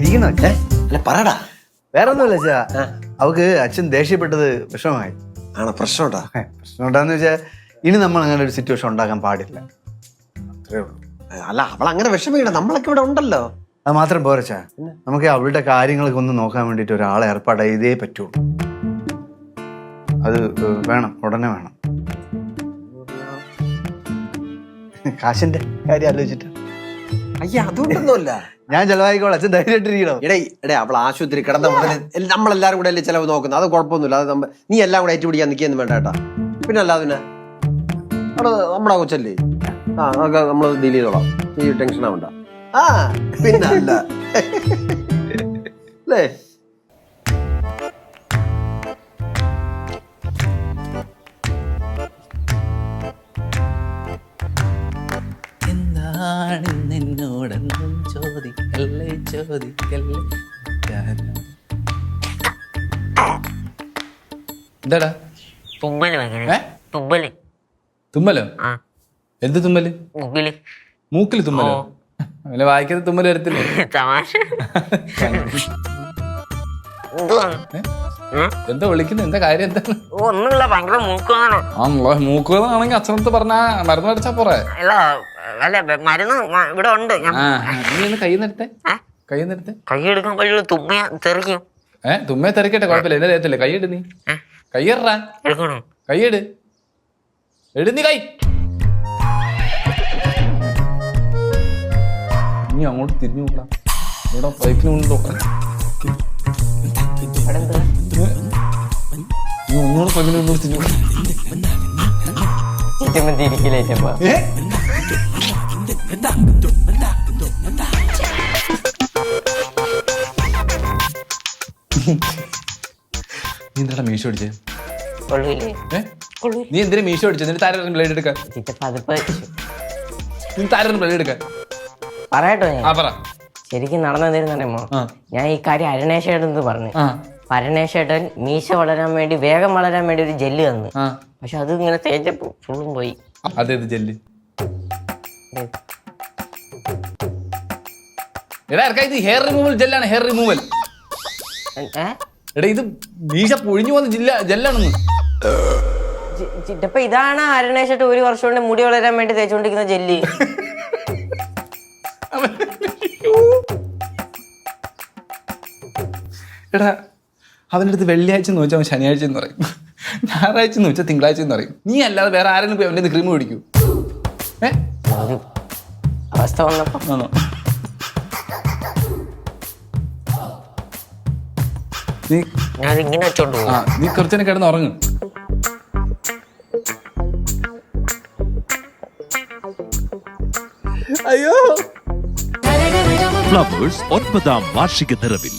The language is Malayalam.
ഇരിക്കണോ അല്ല പറടാ. വേറെ ഒന്നുമില്ല അച്ഛാ അവക്ക് അച്ഛൻ ദേഷ്യപ്പെട്ടത് വിഷമമായി. ആണോ? പ്രശ്നമുണ്ടാ? പ്രശ്നമുണ്ടാന്ന് വെച്ചാൽ ഇനി നമ്മൾ അങ്ങനെ ഒരു സിറ്റുവേഷൻ ഉണ്ടാക്കാൻ പാടില്ല. അത്രേ ഉള്ളൂ. അല്ല അവൾ അങ്ങനെ വിഷമിക്കണ്ട. നമ്മളൊക്കെ ഇവിടെ ഉണ്ടല്ലോ. അത് മാത്രം പോരച്ചാ നമുക്ക് അവളുടെ കാര്യങ്ങളൊക്കെ ഒന്ന് നോക്കാൻ വേണ്ടിയിട്ട് ഒരാളെ ഏർപ്പാട് ചെയ്തേ പറ്റുള്ളൂ. അത് വേണം. ഉടനെ വേണം. കാശിന്റെ കാര്യം ആലോചിച്ചിട്ട്. അയ്യ അതുകൊണ്ടൊന്നുമല്ല. ഞാൻ ചെലവായിക്കോളാം അച്ഛൻ ധൈര്യമായിട്ടിരിക്കണം. എടേ എടേ അവൾ ആശുപത്രി കിടന്ന മുതൽ നമ്മളെല്ലാരും കൂടെ അല്ലേ ചിലവ് നോക്കുന്നത്? അത് കുഴപ്പമൊന്നുമില്ല. അത് നമ്മ നീ എല്ലാം കൂടെ ഏറ്റുപിടിക്കാൻ നിൽക്കുന്നു വേണ്ട കേട്ടാ. പിന്നെ അല്ലാതെ പിന്നെ? അവിടെ നമ്മുടെ കൊച്ചല്ലേ? ആ അതൊക്കെ നമ്മൾ ഡീൽ ചെയ്തോളാം. ഈ ടെൻഷൻ ആവണ്ട ആ പിന്നെ അല്ല അല്ലേ? ചോദിക്കല്ലേ ചോദിക്കല്ലേ. എന്താടാ തുമ്മൽ? തുമ്മൽ. ആ. എന്ത് തുമ്മൽ? മൂക്കിൽ. തുമ്മലോ? അല്ല വായിക്കാതെ തുമ്മൽ വരത്തില്ലേ? എന്താ വിളിക്കുന്നത് എന്താ കാര്യം? എന്താ? ഒന്നുമില്ല. ഭയങ്കര മൂക്കാണ് ആണല്ലോ. മൂക്കുകളാണെങ്കിൽ അച്ഛനടുത്ത് പറഞ്ഞാ മരുന്ന് അടിച്ചാ പോറേ അല്ല മരുന്ന് ഇവിടെ ഉണ്ട്. ഞാൻ കൈ നിർത്തെ? കൈ നിർത്തെ കൈ എടുക്കാൻ പറ്റുള്ളൂ തുമ്മ തെറിക്കും. ഏ തുമ്മയെ തിരക്കട്ടെ കുഴപ്പമില്ല. എന്നെ തരത്തില്ല കൈയിട് നീ. കൈയറാ എടുക്കണോ? കൈയിട് എട് നീ കൈ. നീ അങ്ങോട്ട് തിരിഞ്ഞു നോക്കണം. ഇവിടെ പൈപ്പിന് മുന്നിൽ നോക്കണം? നീ ഒന്നുകൂടെ പൈപ്പിന് മുന്നോട്ട് തിരിഞ്ഞു നോക്കണം. ചുറ്റുമ്പോ തിരിക്കില്ലേ ചെപ്പ? നീ എന്താ മീശോ അടിച്ചേ നീ എന്തിനാ മീശോ അടിച്ചത് എന്നിട്ട് താരം ബ്ലേഡ് എടുക്കാൻ? നീ താരം ബ്ലേഡ് എടുക്കാൻ? പറയട്ടോ ആ ഞാൻ പറ. ശരിക്കും നടന്നതെന്നറിയുമോ ആ. ഞാൻ ഈ കാര്യം അരുണേഷേട്ടൻ പറഞ്ഞു. ആ. അരുണേഷേട്ടൻ മീശ വളരാൻ വേണ്ടി വേഗം വളരാൻ വേണ്ടി ഒരു ജെല്ല് തന്നു. പക്ഷെ അത് ഇങ്ങനെ തേച്ചപ്പോ ഫുള്ളും പോയി. അതേത് ജെല്ല്? എടാ ഇറക്കാ ഇത് ഹെയർ റിമൂവൽ ജെല്ലാണ് ഹെയർ റിമൂവൽ എടാ ഇത് മീശ പൊഴിഞ്ഞു പോകുന്ന ജില്ല ജെല്ലാണെന്ന് ചിറ്റപ്പ ഇതാണ് അരുണേഷേട്ടൻ ഒരു വർഷം കൊണ്ട് മുടി വളരാൻ വേണ്ടി തേച്ചുകൊണ്ടിരിക്കുന്ന ജെല്ലി എടാ അവന്റെ അടുത്ത് വെള്ളിയാഴ്ച എന്ന് വെച്ചാൽ അവൻ ശനിയാഴ്ച എന്ന് പറയും. ഞായറാഴ്ച എന്ന് വെച്ചാൽ തിങ്കളാഴ്ച എന്ന് പറയും. നീ അല്ലാതെ വേറെ ആരെങ്കിലും പോയി അവന്റെ ക്രീം മേടിക്കൂ. ഏ? ഒരു അവസ്ഥ വന്നപ്പോ? ആണോ നീ ഞാൻ ഇങ്ങനെ വെച്ചോണ്ട് പോകും ആ നീ കുറച്ചനെ കിടന്ന് ഉറങ്ങും. ഫ്ലവേഴ്സ് ഒൻപതാം വാർഷിക നിറവിൽ.